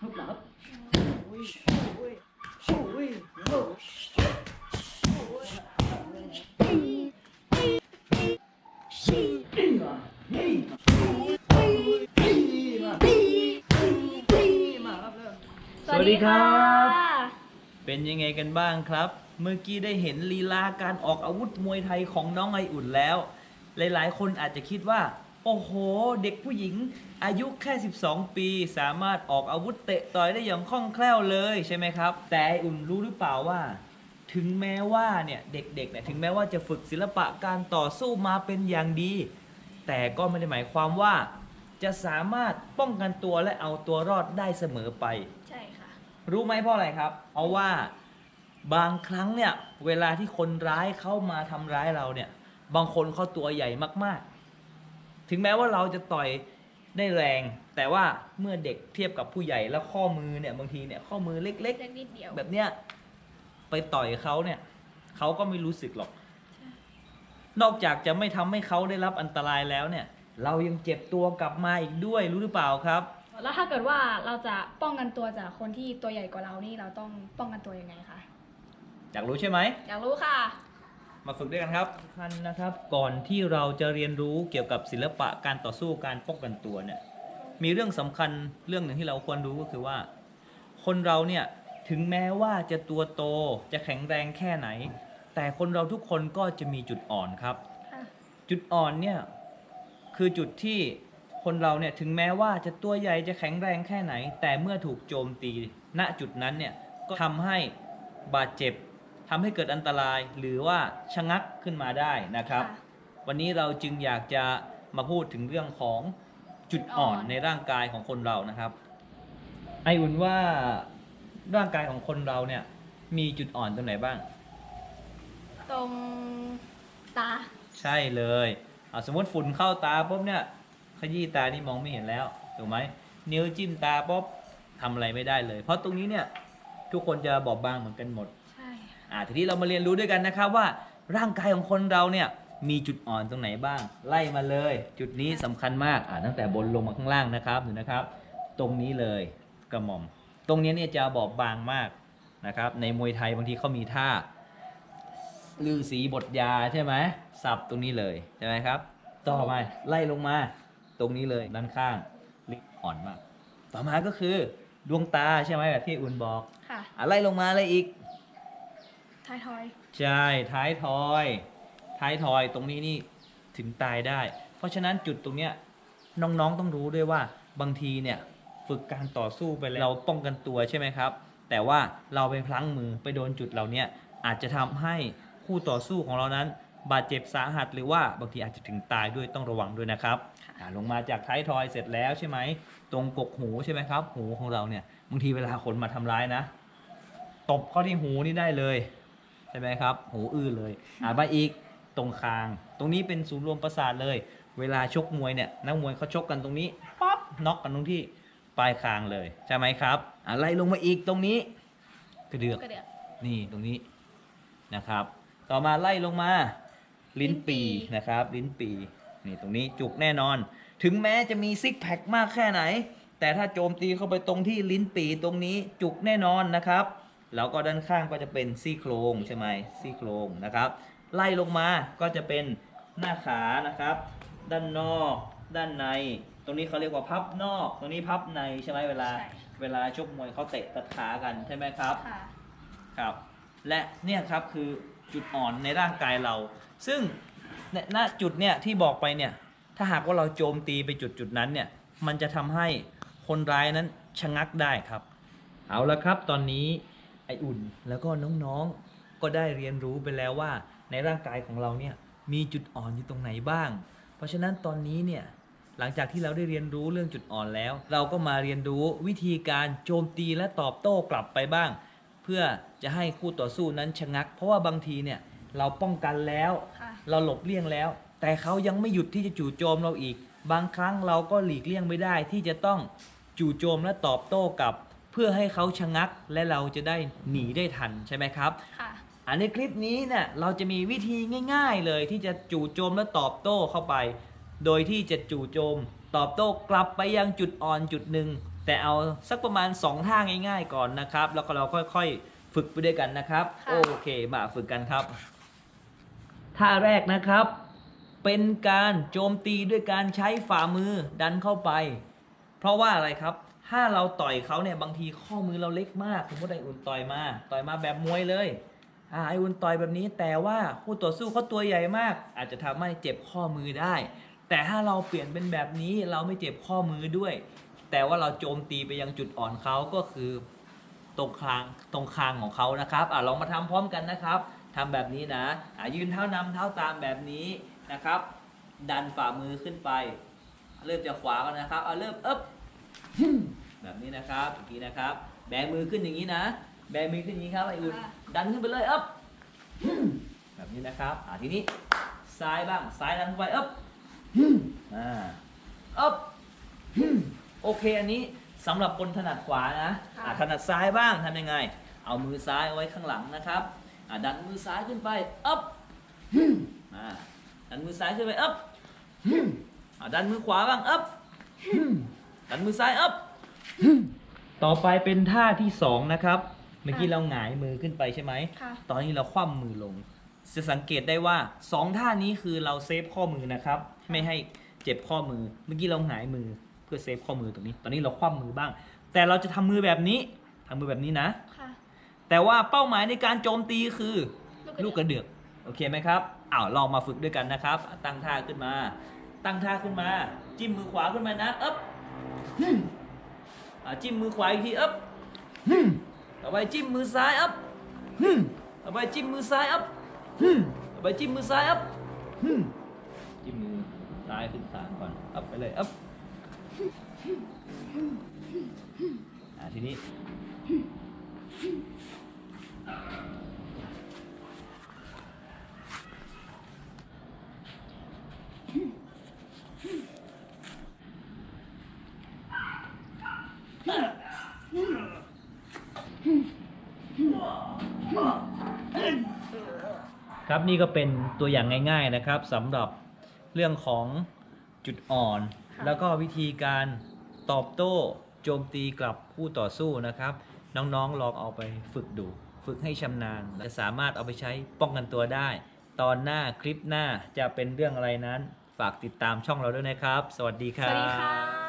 ฮึบหลับโอ้ยโอ้ยโอ้ยโอ้ยสวัสดีครับ เป็นยังไงกันบ้างครับ เมื่อกี้ได้เห็นลีลาการออกอาวุธมวยไทยของน้องไออุ่นแล้ว หลายๆ คนอาจจะคิดว่า โอ้โห เด็กผู้หญิงอายุแค่ 12 ปี สามารถออกอาวุธเตะต่อยได้อย่างคล่องแคล่วเลยใช่ไหมครับ แต่ไออุ่นรู้หรือเปล่าว่า ถึงแม้ว่าเนี่ยเด็กๆเนี่ยถึงแม้ว่าจะฝึกศิลปะการต่อสู้มาเป็นอย่างดี แต่ก็ไม่ได้หมายความว่า จะสามารถป้องกันตัวและเอาตัวรอดได้เสมอไป ใช่ค่ะ รู้ไหมเพราะอะไรครับ เพราะว่าบางครั้งเนี่ยเวลาที่คนร้ายเข้ามาทำร้ายเราเนี่ย บางคนเขาตัวใหญ่มากๆ ถึงแม้ว่าเราจะต่อยได้แรง แต่ว่าเมื่อเด็กเทียบกับผู้ใหญ่แล้วข้อมือเนี่ยบางทีเนี่ยข้อมือเล็กเล็กนิดเดียวๆ แบบเนี้ยไปต่อยเขาเนี่ยเขาก็ไม่รู้สึกหรอก นอกจากจะไม่ทำให้เขาได้รับอันตรายแล้วเนี่ย เรายังเจ็บตัวกลับมาอีกด้วยรู้หรือเปล่าครับ แล้วถ้าเกิดว่าเราจะป้องกันตัวจากคนที่ตัวใหญ่กว่าเรานี่เราต้องป้องกันตัวยังไงคะอยากรู้ใช่ไหม อยากรู้ค่ะ มาฝึกด้วยกันครับสำคัญนะครับก่อนที่เราจะเรียนรู้เกี่ยวกับศิลปะการต่อสู้การป้องกันตัวเนี่ยมีเรื่องสำคัญเรื่องหนึ่งที่เราควรรู้ก็คือว่า คนเราเนี่ยถึงแม้ว่าจะตัวโตจะแข็งแรงแค่ไหน แต่คนเราทุกคนก็จะมีจุดอ่อนครับค่ะจุดอ่อนเนี่ยคือจุดที่คนเราเนี่ยถึงแม้ว่าจะตัวใหญ่จะแข็งแรงแค่ไหน แต่เมื่อถูกโจมตี ณจุดนั้นเนี่ยก็ทำให้บาดเจ็บ ทำให้เกิดอันตรายหรือว่าชะงักขึ้นมาได้นะครับค่ะวันนี้เราจึงอยากจะมาพูดถึงเรื่องของจุดอ่อนอ่อนในร่างกายของคนเรานะครับ ไออุ่นว่าร่างกายของคนเราเนี่ย มีจุดอ่อนตรงไหนบ้าง ตรงตา ใช่เลยอะสมมติฝุ่นเข้าตาปุ๊บเนี่ยขยี้ตานี่มองไม่เห็นแล้วถูกไหมนิ้วจิ้มตาปุ๊บทำอะไรไม่ได้เลย เพราะตรงนี้เนี่ยทุกคนจะบอบบางเหมือนกันหมดใช่ อ่าทีนี้เรามาเรียนรู้ด้วยกันนะครับว่าร่างกายของคนเราเนี่ยมีจุดอ่อนตรงไหนบ้าง ไล่มาเลย จุดนี้สำคัญมากอ่าตั้งแต่บนลงมาข้างล่างนะครับดูนะครับ ตรงนี้เลยกระหม่อม ตรงนี้เนี่ยจะบอบบางมากนะครับในมวยไทยบางทีเขามีท่าลือสีบทยาใช่ไหมสับตรงนี้เลยใช่ไหมครับ ต่อมาไล่ลงมา ตรงนี้เลยด้านข้างลิบอ่อนมาก ต่อมาก็คือดวงตาใช่ไหมแบบที่อุ่นบอกค่ะอะไล่ลงมาเลยอีก ท้ายทอย ใช่ท้ายทอย ท้ายทอยตรงนี้นี่ถึงตายได้ เพราะฉะนั้นจุดตรงเนี้ยน้องๆต้องรู้ด้วยว่าบางทีเนี่ยฝึกการต่อสู้ไปแล้วเราป้องกันตัวใช่ไหมครับ แต่ว่าเราไปพลั้งมือไปโดนจุดเหล่าเนี้ยอาจจะทำให้คู่ต่อสู้ของเรานั้น บาดเจ็บสาหัสหรือว่าบางทีอาจจะถึงตายด้วยต้องระวังด้วยนะครับค่ะอะลงมาจากท้ายทอยเสร็จแล้วใช่ไหมตรงกกหูใช่ไหมครับ หูของเราเนี่ยบางทีเวลาคนมาทำร้ายนะ ตบเข้าที่หูนี่ได้เลย ใช่ไหมครับ หูอื้อเลยอ่ามาอีกตรงคาง ตรงนี้เป็นศูนย์รวมประสาทเลย เวลาชกมวยเนี่ยนักมวยเขาชกกันตรงนี้ป๊อปน็อกกันตรงที่ปลายคางเลยใช่ไหมครับอะไล่ลงมาอีกตรงนี้ กระเดือกกระเดือก นี่ตรงนี้นะครับ ต่อมาไล่ลงมา ลิ้นปีลิ้นปี่ นะครับ ลิ้นปีนี่ตรงนี้จุกแน่นอน ถึงแม้จะมีซิกแพคมากแค่ไหน แต่ถ้าโจมตีเข้าไปตรงที่ลิ้นปีตรงนี้จุกแน่นอนนะครับ แล้วก็ด้านข้างก็จะเป็นซี่โครงใช่ไหมซี่โครงนะครับ ไล่ลงมาก็จะเป็นหน้าขานะครับ ด้านนอก ด้านใน ตรงนี้เขาเรียกว่าพับนอก ตรงนี้พับในใช่ไหมเวลาใช่เวลาชกมวยเขาเตะตัดขากันใช่ไหมครับค่ะครับ และเนี่ยครับคือจุดอ่อนในร่างกายเรา ซึ่งณณจุดเนี่ยที่บอกไปเนี่ยถ้าหากว่าเราโจมตีไปจุดจุดนั้นเนี่ยมันจะทำให้คนร้ายนั้นชะงักได้ครับ เอาละครับตอนนี้ ไออุ่น แล้วก็น้องๆ ก็ได้เรียนรู้ไปแล้วว่า ในร่างกายของเราเนี่ยมีจุดอ่อนอยู่ตรงไหนบ้าง เพราะฉะนั้นตอนนี้เนี่ยหลังจากที่เราได้เรียนรู้เรื่องจุดอ่อนแล้ว เราก็มาเรียนรู้วิธีการโจมตีและตอบโต้กลับไปบ้าง เพื่อจะให้คู่ต่อสู้นั้นชะงัก เพราะว่าบางทีเนี่ยเราป้องกันแล้วค่ะเราหลบเลี่ยงแล้ว แต่เขายังไม่หยุดที่จะจู่โจมเราอีก บางครั้งเราก็หลีกเลี่ยงไม่ได้ที่จะต้องจู่โจมและตอบโต้กลับ เพื่อให้เขาชะงักและเราจะได้หนีได้ทันใช่ไหมครับ ค่ะ อันในคลิปนี้เนี่ยเราจะมีวิธีง่าย ๆ เลยที่จะจู่โจมและตอบโต้เข้าไป โดยที่จะจู่โจม ตอบโต้กลับไปยังจุดอ่อนจุดหนึ่งแต่เอาสักประมาณ 2 ท่าง่ายๆ ก่อนนะครับ แล้วก็เราค่อยๆ ฝึกไปด้วยกันนะครับ ค่ะ โอเคมาฝึกกันครับ ท่าแรกนะครับ เป็นการโจมตีด้วยการใช้ฝ่ามือดันเข้าไป เพราะว่าอะไรครับ ถ้าเราต่อยเขาเนี่ยบางทีข้อมือเราเล็กมากสมมติไออุ่นต่อยมา ต่อยมาแบบมวยเลยอ่าไออุ่นต่อยแบบนี้ แต่ว่าคู่ต่อสู้เขาตัวใหญ่มาก อาจจะทำให้เจ็บข้อมือได้ แต่ถ้าเราเปลี่ยนเป็นแบบนี้เราไม่เจ็บข้อมือด้วย แต่ว่าเราโจมตีไปยังจุดอ่อนเขาก็คือตรงคางตรงคางของเขานะครับอะลองมาทำพร้อมกันนะครับทำแบบนี้นะอะยืนเท้านำเท้าตามแบบนี้นะครับ ดันฝ่ามือขึ้นไป เริ่มจากขวากันนะครับเอาเริ่มอึ๊บ แบบนี้นะครับอีกทีนะครับ แบมือขึ้นอย่างนี้นะ แบมือขึ้นอย่างนี้ครับไออุ่นค่ะดันขึ้นไปเลยอึ๊บแบบนี้นะครับอ่าทีนี้ซ้ายบ้างซ้ายดันเข้าไปอึ๊บอ่าอึ๊บโอเคอันนี้สำหรับคนถนัดขวานะค่ะอ่าถนัดซ้ายบ้างทำยังไง เอามือซ้ายเอาไว้ข้างหลังนะครับอ่าดันมือซ้ายขึ้นไปอึ๊บอ่าดันมือซ้ายขึ้นไปอึ๊บอ่าดันมือขวาบ้างอึ๊บดันมือซ้ายอึ๊บ ต่อไปเป็นท่าที่สองนะครับ เมื่อกี้เราหงายมือขึ้นไปใช่ไหม ค่ะ ตอนนี้เราคว่ำมือลง จะสังเกตได้ว่าสองท่านี้คือเราเซฟข้อมือนะครับ ไม่ให้เจ็บข้อมือ เมื่อกี้เราหงายมือเพื่อเซฟข้อมือตรงนี้ ตอนนี้เราคว่ำมือบ้าง แต่เราจะทำมือแบบนี้ทำมือแบบนี้นะ ค่ะ แต่ว่าเป้าหมายในการโจมตีคือลูลูกกกกระระเดือกเดือกโอเคไหมครับอ้าวลองมาฝึกด้วยกันนะครับอะตั้งท่าขึ้นมา ตั้งท่าขึ้นมา จิ้มมือขวาขึ้นมานะเอ๊บอะ จิ้มมือขวาอีกทีเอ๊บต่อไปจิ้มมือซ้ายเอ๊บต่อไปจิ้มมือซ้ายเอ๊บต่อไปจิ้มมือซ้ายเอ๊บจิ้มมือซ้ายขึ้นคางก่อนเอ๊บไปเลยเอ๊บอะทีนี้ ครับนี่ก็เป็นตัวอย่างง่าย ๆนะครับสำหรับเรื่องของจุดอ่อนค่ะแล้วก็วิธีการตอบโต้โจมตีกลับผู้ต่อสู้นะครับ น้องๆลองเอาไปฝึกดู ฝึกให้ชำนาญและสามารถเอาไปใช้ป้องกันตัวได้ ตอนหน้าคลิปหน้าจะเป็นเรื่องอะไรนั้น ฝากติดตามช่องเราด้วยนะครับ สวัสดีคสรับวัสดีค่ะ